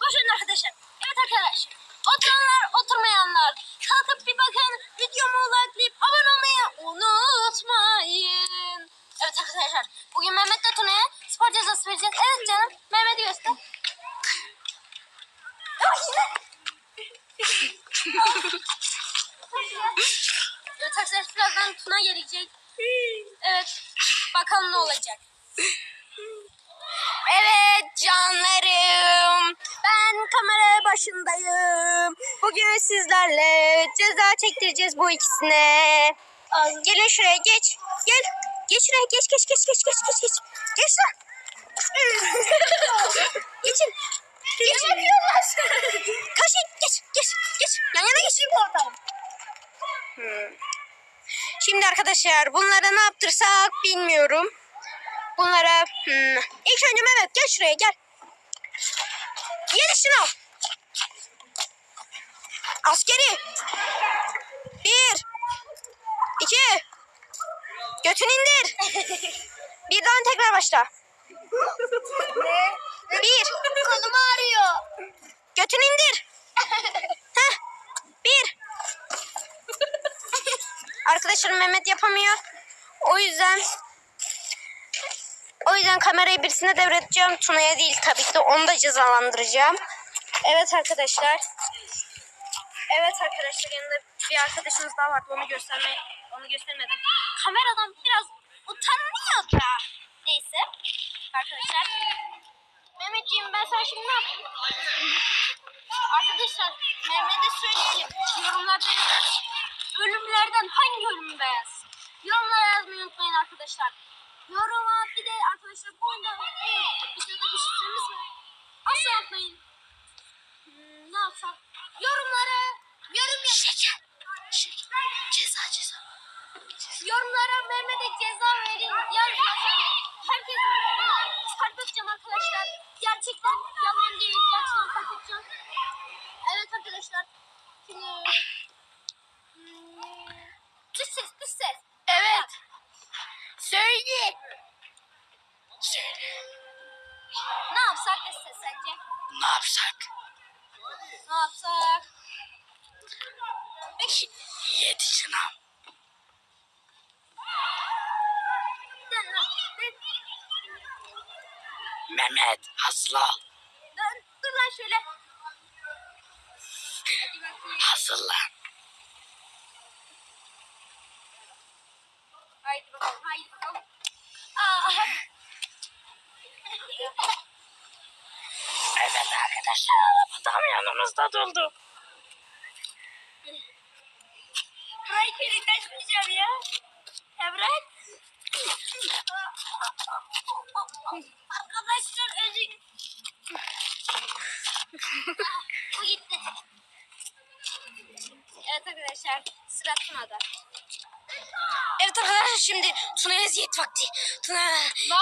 Boşun arkadaşlar. Evet arkadaşlar. Oturanlar oturmayanlar. Kalkıp bir bakın. Videomu likelayıp abone olmayı unutmayın. Evet arkadaşlar. Bugün Mehmet'le Tuna'ya spor cezası vereceğiz. Evet canım. Mehmet'i göster. Evet arkadaşlar birazdan Tuna gelecek. Evet. Bakalım ne olacak. Evet canlarım. Ben kamera başındayım. Bugün sizlerle ceza çektireceğiz bu ikisine. Gelin şuraya geç. Gel. Geç şuraya geç geç geç geç geç geç geç. Geç lan. Geçin. Geçin. Kaç geç geç geç. Yan yana. Hmm. Şimdi arkadaşlar bunlara ne yaptırsak bilmiyorum. Bunlara hmm. ilk önce Mehmet gel şuraya gel. Yedi şunu. Askeri. Bir. iki. Götünü indir. Birden tekrar başla. Bir. Kolum ağrıyor. Götünü indir. Heh. Bir. Arkadaşlarım Mehmet yapamıyor. O yüzden o yüzden kamerayı birisine devredeceğim. Tuna'ya değil tabii ki de onu da cezalandıracağım. Evet arkadaşlar. Evet arkadaşlar yanında bir arkadaşımız daha vardı. Onu gösterme onu göstermedim. Kameradan biraz utanmıyor da. Neyse. Arkadaşlar. Mehmetciğim ben sana şimdi ne yapayım? Arkadaşlar Mehmet'e söyleyelim. Yorumlarda ölümlerden hangi ölümü beğensin? Yorumlara yazmayı unutmayın arkadaşlar. Yoruma bir de arkadaşlar bu oyunda videoda bir şifremiz var. Asla atmayın. Hmm, ne yapsak? Yorumlara yorum yap. Şeker. Ceza ceza. Yorumlara Mehmet'e ceza sence? Ne yapsak? Ne yapsak? Peki. Yedi sınav. Mehmet hazırla. Dön. Dur lan şöyle. Hazırlan. Arkadaşlar adam yanımızda doldu. Burayı kere taşmayacağım ya. Emret. Arkadaşlar özür Bu gitti. Evet arkadaşlar sıra Tuna'da. Evet arkadaşlar şimdi Tuna eziyet vakti. Tuna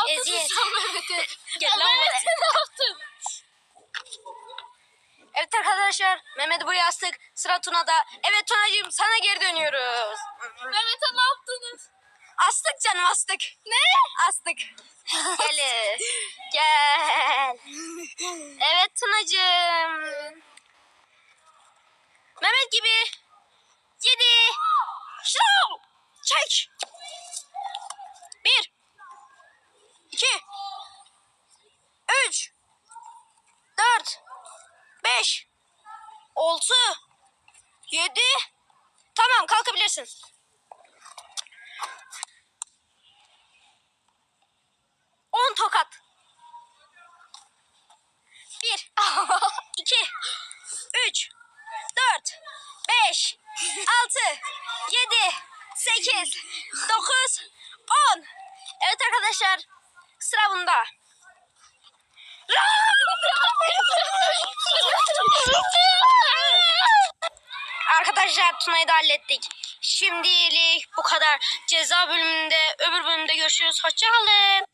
eziyet. Mehmet'e? Gel lan buraya. ne yaptın? Evet arkadaşlar Mehmet'i buraya astık. Sıra Tuna'da. Evet Tuna'cığım sana geri dönüyoruz. Mehmet'e ne yaptınız? Astık canım astık. Ne? Astık. Gel. Gel. Evet Tunacığım. Mehmet gibi. Yedi. Şov. Çek. Bir. iki, Üç. Dört. Beş. Altı. Yedi. Tamam kalkabilirsin. On tokat. Bir, iki, üç, dört, beş, altı, yedi, sekiz, dokuz, on. Evet arkadaşlar sıra bunda. Arkadaşlar Tuna'yı da hallettik. Şimdilik bu kadar. Ceza bölümünde öbür bölümde görüşürüz. Hoşçakalın.